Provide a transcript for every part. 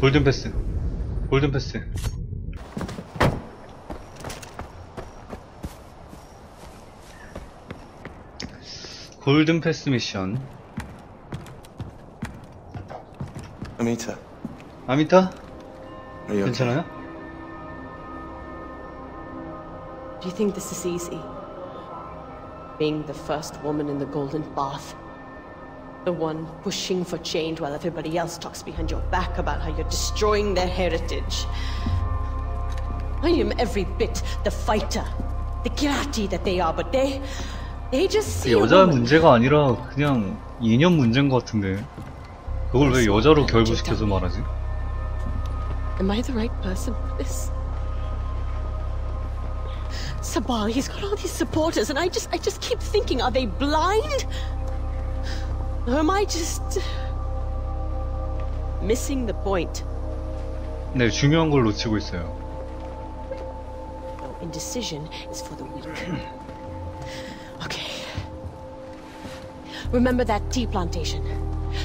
골든 패스. 골든 패스. 골든 패스 미션. Amita, 아미타? are you okay? 괜찮아요? Do you think this is easy? Being the first woman in the golden bath. The one pushing for change while everybody else talks behind your back about how you're destroying their heritage. I am every bit the fighter, the kirati that they are, but they. they just see a 여자 woman. 문제가 아니라 그냥 이념 문제인 것 같은데. 그걸 왜 여자로 결부시켜서 말하지? Am I the right person for this? Sabal, he's got all these supporters, and I just, I just keep thinking, are they blind? Or am I just missing the point? 네, 중요한 걸 놓치고 있어요. No, indecision is for the weak. Okay. Remember that tea plantation?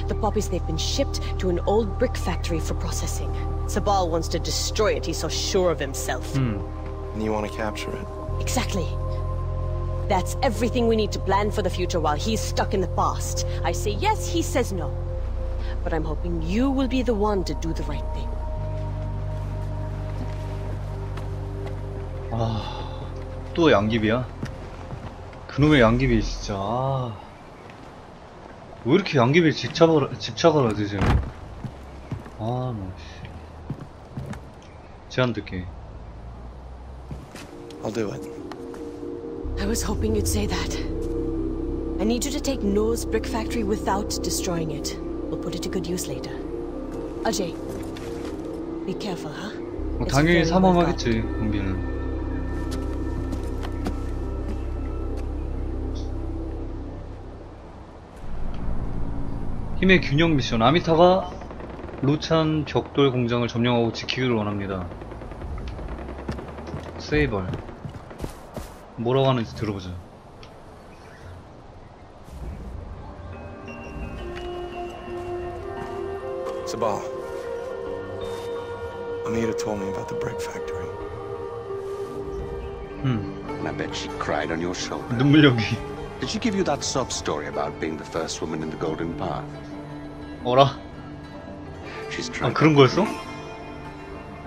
The poppies, they've been shipped to an old brick factory for processing. Sabal wants to destroy it, he's so sure of himself. 음, And you want to capture it? Exactly. That's everything we need to plan for the future while he's stuck in the past. I say yes, he says no. But I'm hoping you will be the one to do the right thing. 아, 또 양귀비야? 그놈의 양귀비 진짜. 아. 왜 이렇게 양귀비에 집착을 집착을 하지 쟤는? 아, 뭐 씨. 제안 듣게. I'll do it. I was hoping you'd say that. I need you to take Noah's brick factory without destroying it. We'll put it to good use later. Ajay, be careful, huh? 뭐 당연히. 사망하겠지, 은비는. 힘의 균형 미션. 아미타가 로찬 벽돌 공장을 점령하고 지키기를 원합니다. 세이벌. 뭐라고 하는지 들어보자. Sabal. Amita told me about the brick factory. 음, And I bet she cried on your shoulder. 눈물 연기. Did she give you that sob story about being the first woman in the Golden Path? 어라? She's 아, trying. 그런 거였어?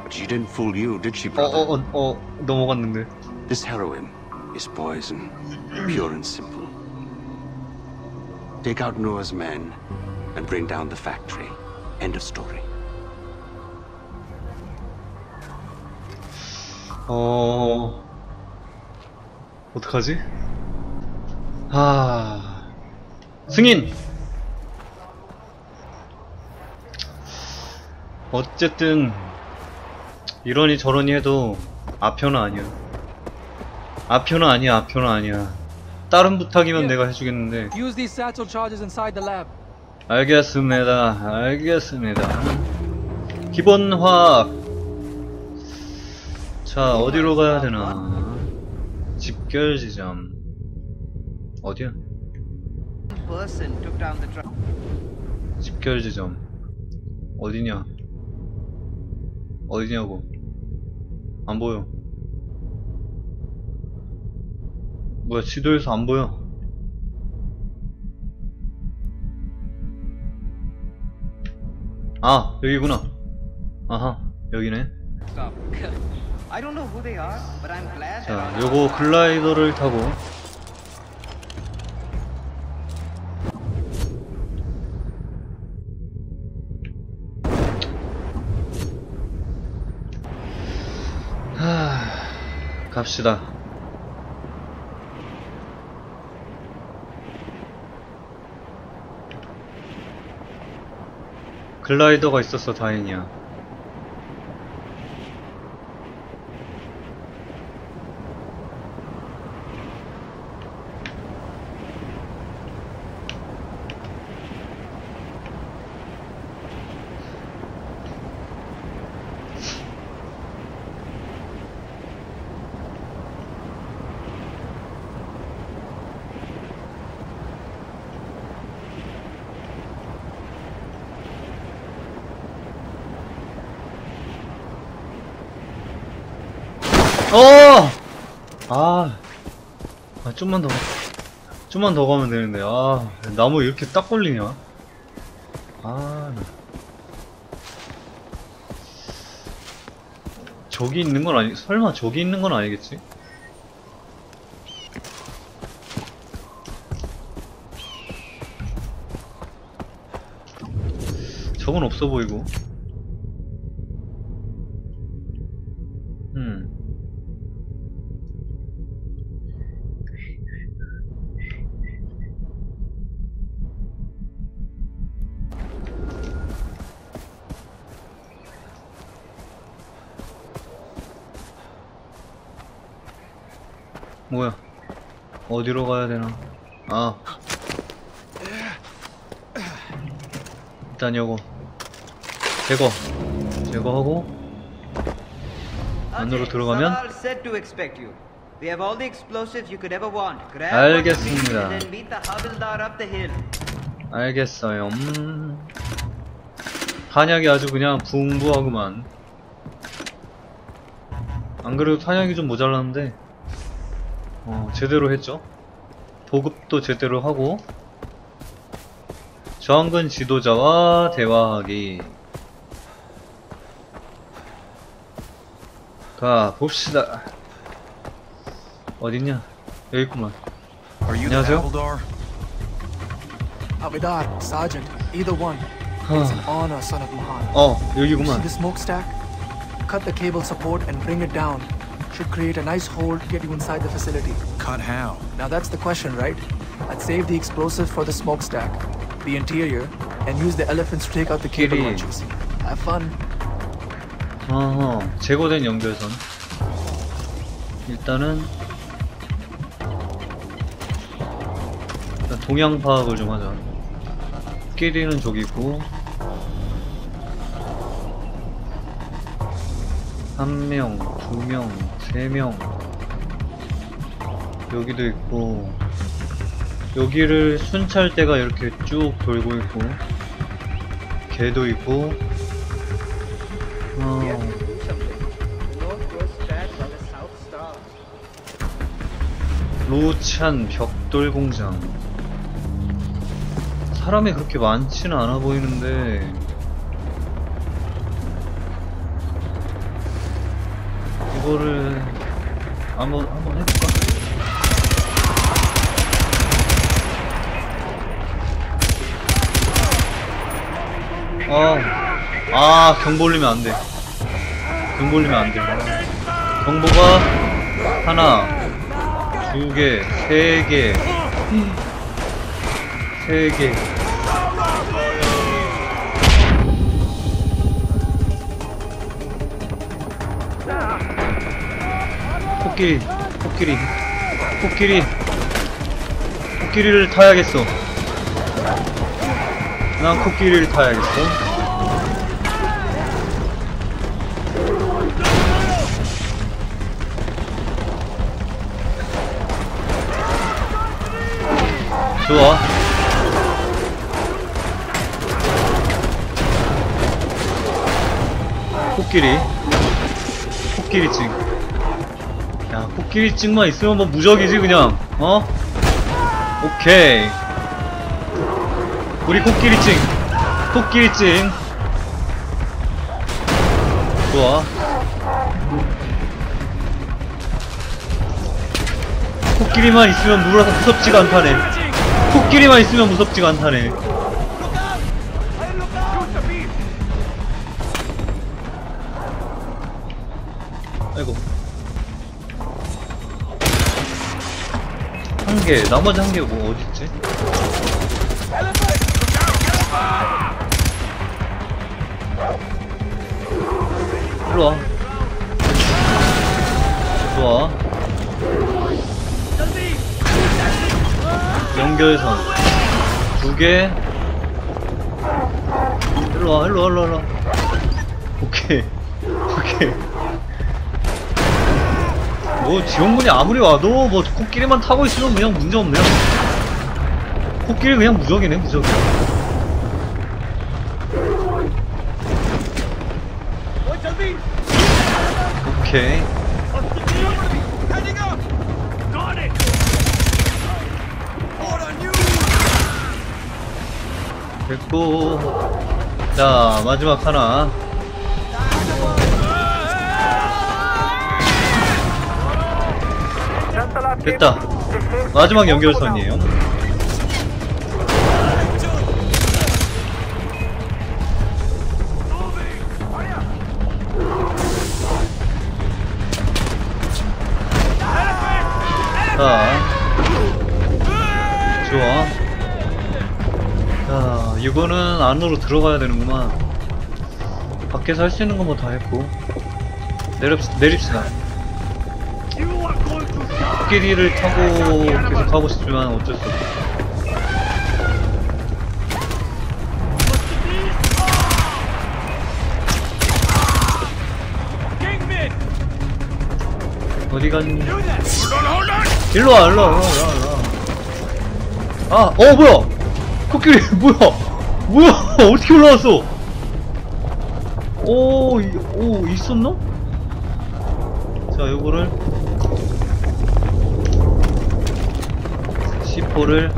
But she didn't fool you, did she, 어, brother? 어, 어, 어, 넘어갔는데. This heroin Is poison, pure and simple. Take out Noah's men and bring down the factory. End of story. 어... 어떡하지? 아... 승인! 어쨌든 이러니 저러니 해도 아편은 아니야 아편은 아니야 아편은 아니야. 다른 부탁이면 내가 해주겠는데. Use these satchel charges inside the lab. 알겠습니다 알겠습니다. 기본 화학 자 어디로 가야 되나? 집결 지점. 어디야? Person took down the truck. 집결 지점. 어디냐? 어디냐고? 안 보여 뭐야 지도에서 안 보여 아 여기구나 아하 여기네 자 요거 글라이더를 타고 하 갑시다 글라이더가 있어서 다행이야 좀만 더, 좀만 더 가면 되는데. 아, 나무 이렇게 딱 걸리냐? 아, 나. 저기 있는 건 아니, 설마 저기 있는 건 아니겠지? 저건 없어 보이고. 어디로 가야 되나? 아. 일단 요거. 제거. 제거하고. 안으로 들어가면? 알겠습니다. 알겠어요. 음. 탄약이 아주 그냥 붕부하구만. 안 그래도 탄약이 좀 모자랐는데, 어, 제대로 했죠. 보급도 제대로 하고, 저항근 지도자와 대화하기. 가, 봅시다. 어딨냐? 여기 있구만. 안녕하세요. Avidar, Sergeant, either one. It's an honor, son of Mahan. 어, See 여기구만. the smokestack? Cut the cable support and bring it down. Should create a nice hole to get you inside the facility. Cut how? Now that's the question, right? I'd save the explosive for the smokestack, the interior, and use the elephants to take out the cable launches. Have fun. 어허, 제거된 연결선. 일단은 일단 동향 파악을 좀 하자. 끼리는 저기고 한 명, 두 명, 세 명. 여기도 있고 여기를 순찰대가 이렇게 쭉 돌고 있고 걔도 있고 어. 로찬 벽돌 공장. 사람이 그렇게 많지는 않아 보이는데. 이거를 한번 한번 해볼까? 아, 아 경보 올리면 안 돼. 경보 올리면 안 돼. 경보가 하나, 두 개, 세 개, 세 개. 코끼리, 코끼리, 코끼리, 코끼리를 타야겠어. 난 코끼리를 타야겠어. 좋아. 코끼리. 코끼리증. 야, 코끼리증만 있으면 뭐 무적이지, 그냥. 어? 오케이. 우리 코끼리증. 코끼리증. 좋아. 코끼리만 있으면 무라 무섭지가 않다네. 코끼리만 있으면 무섭지가 않다네. 개, 나머지 한개뭐 어딨지? 일로 와. 좋아. 연결선 두 개. 일로 와, 일로 와, 일로 와. 오케이, 오케이. 뭐 지원군이 아무리 와도 뭐 코끼리만 타고 있으면 그냥 문제 없네요. 코끼리 그냥 무적이네 무적이. 오케이. 됐고 자 마지막 하나 됐다. 마지막 연결선이에요. 자. 좋아. 자 이거는 안으로 들어가야 되는구만. 밖에서 할 수 있는 건 뭐 다 했고. 내립, 내립시다 코끼리를 타고 계속 가고 싶지만 어쩔 수 없어 어디 갔니? 일로 와 일로 와 일로 와 일로 와 아, 어 뭐야? 코끼리 뭐야? 뭐야? 어떻게 올라왔어? 오, 이- 오 있었나? 자, 요거를 C4를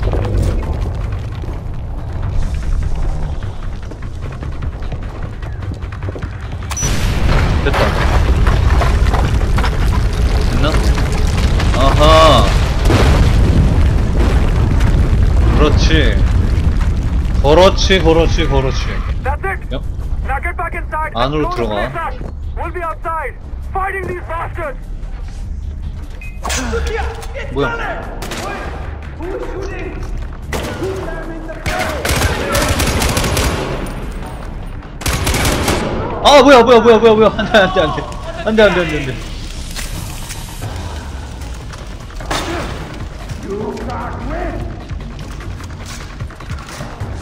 됐다. 됐나? 아하. 그렇지. 그렇지, 그렇지, 그렇지. 야, 안으로 들어가. 뭐야? 아 뭐야 뭐야 뭐야 뭐야 뭐야. 안돼 안돼 안돼. 안돼 안돼 안돼 안돼.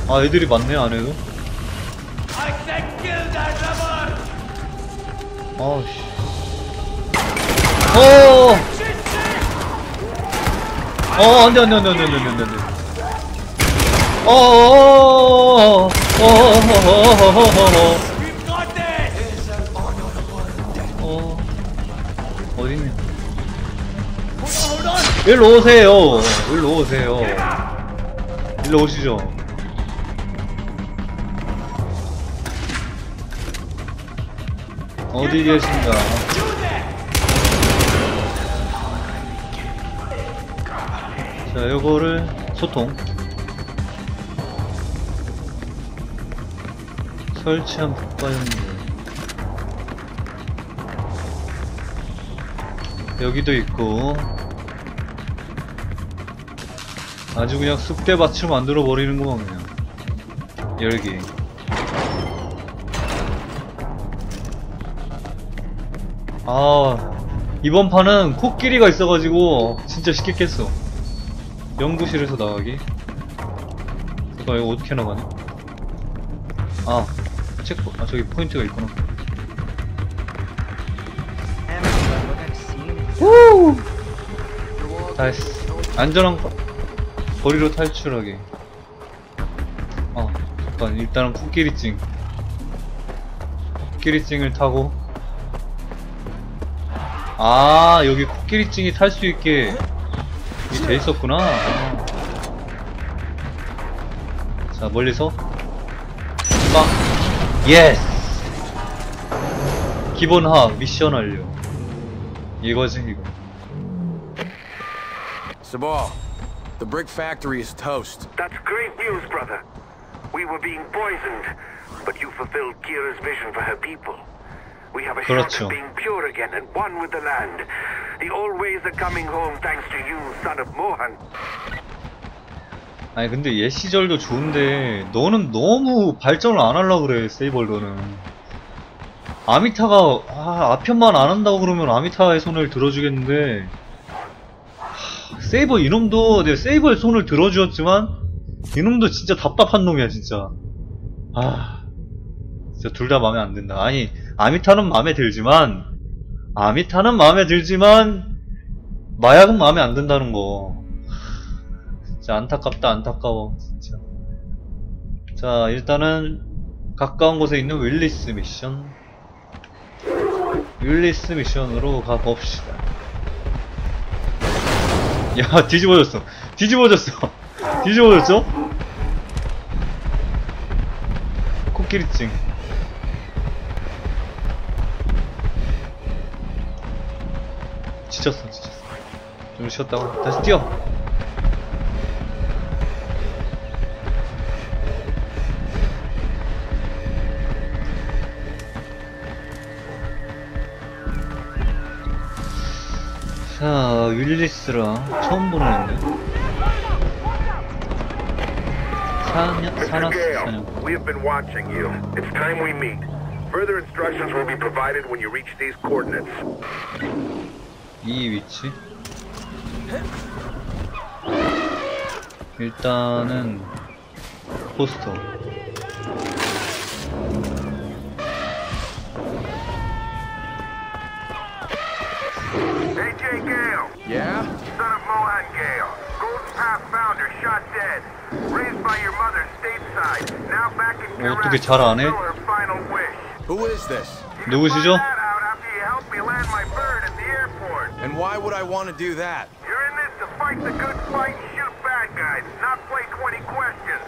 아 애들이 많네 안에도. 아우씨. 어 어, 안 돼, 안 돼, 안 돼, 안 돼, 안 돼, 안 돼, 안 돼, 안 돼. 어, 어, 어, 어, 어, 어, 어, 어, 어, 어. 어, 어딨냐. 일로 오세요. 일로 오세요. 일로 오시죠. 어디 계신가? 자, 요거를 소통. 설치한 북바형물. 여기도 있고. 아주 그냥 쑥대밭을 만들어 버리는구만 그냥. 열기. 아 이번 판은 코끼리가 있어가지고 진짜 쉽게 깼어. 연구실에서 나가기. 잠깐 이거 어떻게 나가냐? 아 체크. 아 저기 포인트가 있구나. 다 했어. 안전한 거- 거리로 탈출하기. 아 잠깐 일단은 코끼리찡. 코끼리찡을 타고. 아 여기 코끼리찡이 탈 수 있게 돼 있었구나. 아. 자 멀리서 빵 예스 기본하 미션 완료 이거지 이거 Sabal, the brick factory is toast. That's great news, brother. We were being poisoned, but you fulfilled Kira's vision for her people. We have a shot 그렇죠. at being pure again and one with the land. The old ways are coming home thanks to you, son of Mohan. 아니 근데 옛 시절도 좋은데 너는 너무 발전을 안 하려고 그래 세이벌더는. 아미타가 아, 아편만 안 한다고 그러면 아미타의 손을 들어주겠는데. 하, 세이버 이놈도 내 세이버의 손을 들어주었지만 이놈도 진짜 답답한 놈이야 진짜. 아 진짜 둘 다 마음에 안 든다. 아니 아미타는 마음에 들지만 아미타는 마음에 들지만 마약은 마음에 안 든다는 거. 진짜 안타깝다 안타까워 진짜. 자 일단은 가까운 곳에 있는 윌리스 미션. 윌리스 미션으로 가봅시다. 야 뒤집어졌어. 뒤집어졌어. 뒤집어졌죠? 코끼리증. 지쳤어, 지쳤어. 좀 쉬었다가 다시 뛰어. 자, 윌리스랑 처음 보는 애인데. 사냥, Mr. 사나스 Gale, 사냥. we have been watching you. It's time we meet. Further instructions will be provided when you reach these coordinates. 이 위치. 일단은 포스터. Hey, Jay Gale, Yeah? son of Mohan Gale. Golden Path founder shot dead. Raised by your mother stateside. Now back in 어, Iraq 어떻게 잘. Who is this? Can 누구시죠? find that out after you help me land my bird at the airport. And why would I want to do that? You're in this to fight the good fight and shoot bad guys, not play 20 questions.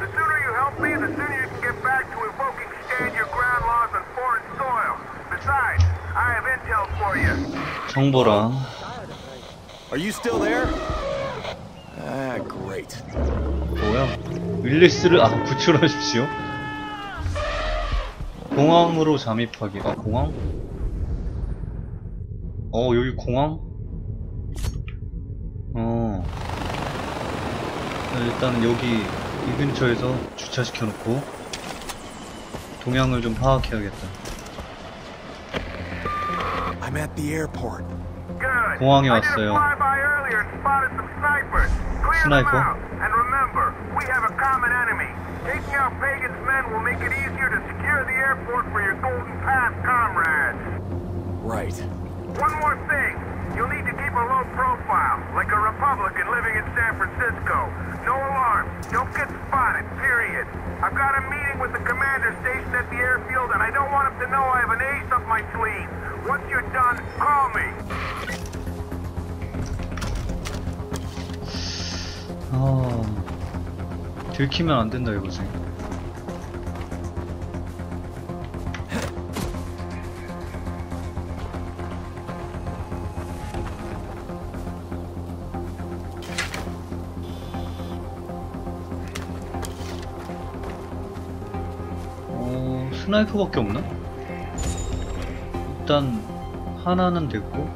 The sooner you help me, the sooner you can get back to invoking stand your ground laws on foreign soil. Besides, I have intel for you. 정보랑 Are you still there? Ah, great. 뭐야? 윌리스를 아 구출하십시오. 공항으로 잠입하기. 아 공항? 어 여기 공항? 어. 일단은 여기 이 근처에서 주차시켜 놓고 동향을 좀 파악해야겠다. I'm at the airport. Good. 공항에 왔어요. 스나이퍼? Right. One more thing. You'll need to keep a low profile, like a Republican living in San Francisco. No alarms. Don't get spotted, period. I've got a meeting with the commander stationed at the airfield, and I don't want him to know I have an ace up my sleeve. Once you're done, call me. 아 들키면 안 된다 이거지. 스나이퍼밖에 없나? 일단 하나는 됐고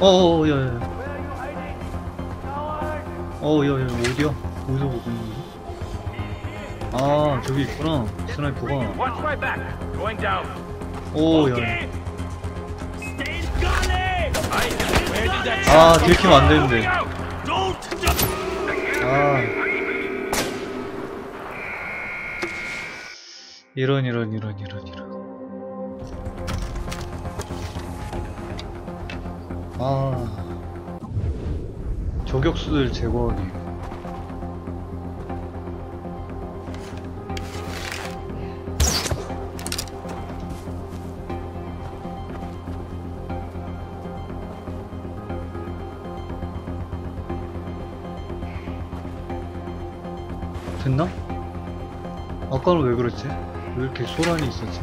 어어 야야 어 야야 어디야 어디서 보고 있는 거지? 아 저기 있구나 스나이퍼가 Watch my back. Going down. 오 야. 아 들키면 안 되는데. 아. 이런 이런 이런 이런 이런. 아. 저격수들 제거하기 아까는 왜 그랬지? 왜 이렇게 소란이 있었지?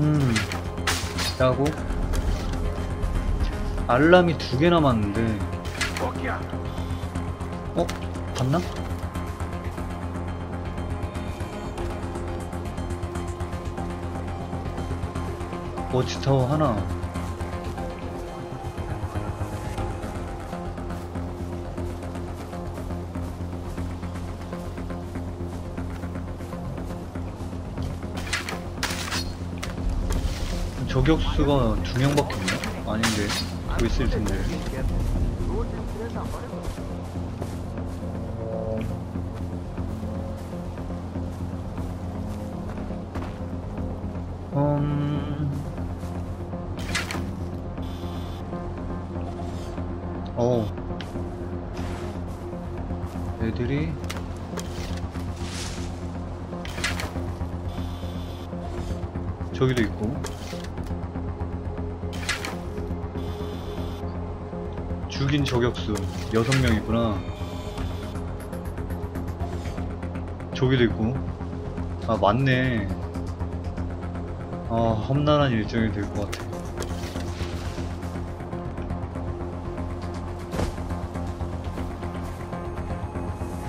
음, 하고 알람이 두 개 남았는데 어? 봤나? 워치타워 하나 저격수가 두 명밖에 없나? 아닌데 더 있을 텐데 저격수 6명이구나. 저기도 있고. 아 맞네. 아 험난한 일정이 될 것 같아.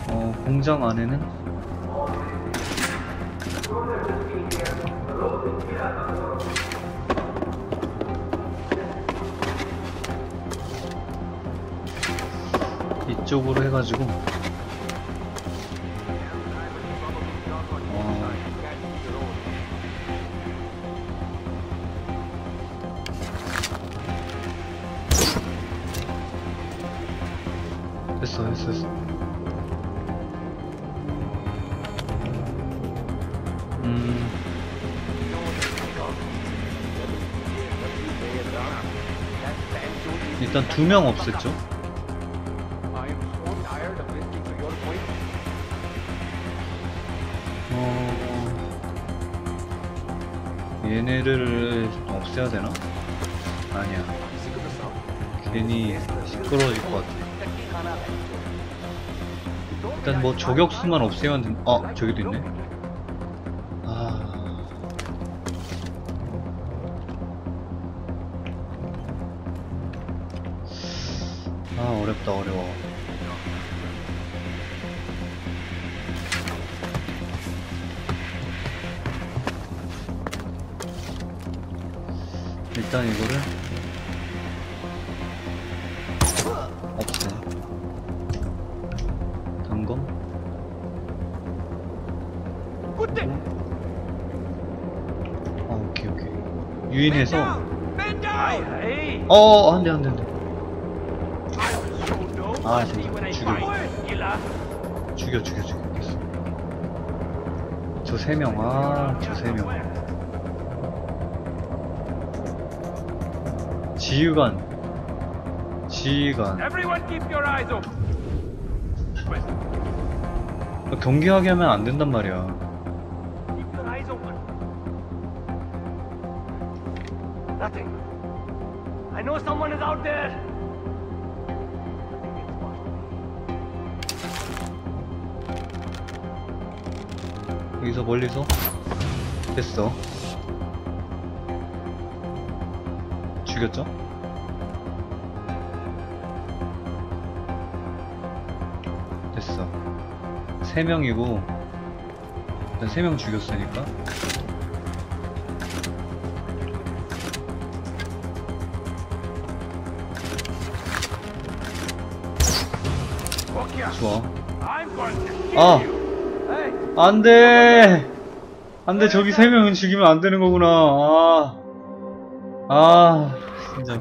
어 공장 안에는 이쪽으로 해가지고. 어, 됐어 됐어 됐어. 음. 일단 두 명 없앴죠 얘네를 없애야 되나? 아니야. 괜히 시끄러워질 것 같아. 일단 뭐 저격수만 없애면 된... 아, 저기도 있네. 아... 아, 어렵다, 어려워. 일단 이거를. 없애 단검? 아 오케이 오케이. 유인해서? 어 안돼 안돼 안돼. 아 진짜. 죽여. 죽여 죽여 죽여. 됐어. 저세 명. 아 저 세명 지휘관 지휘관. 경계하게 하면 안 된단 말이야 Keep your eyes open. Nothing. I know someone is out there. 여기서 멀리서 됐어 죽였죠? 됐어. 세 명이고 일단 세명 죽였으니까. 좋아. 아! 안돼! 안돼. 저기 세 명은 죽이면 안 되는 거구나. 아, 아 진짜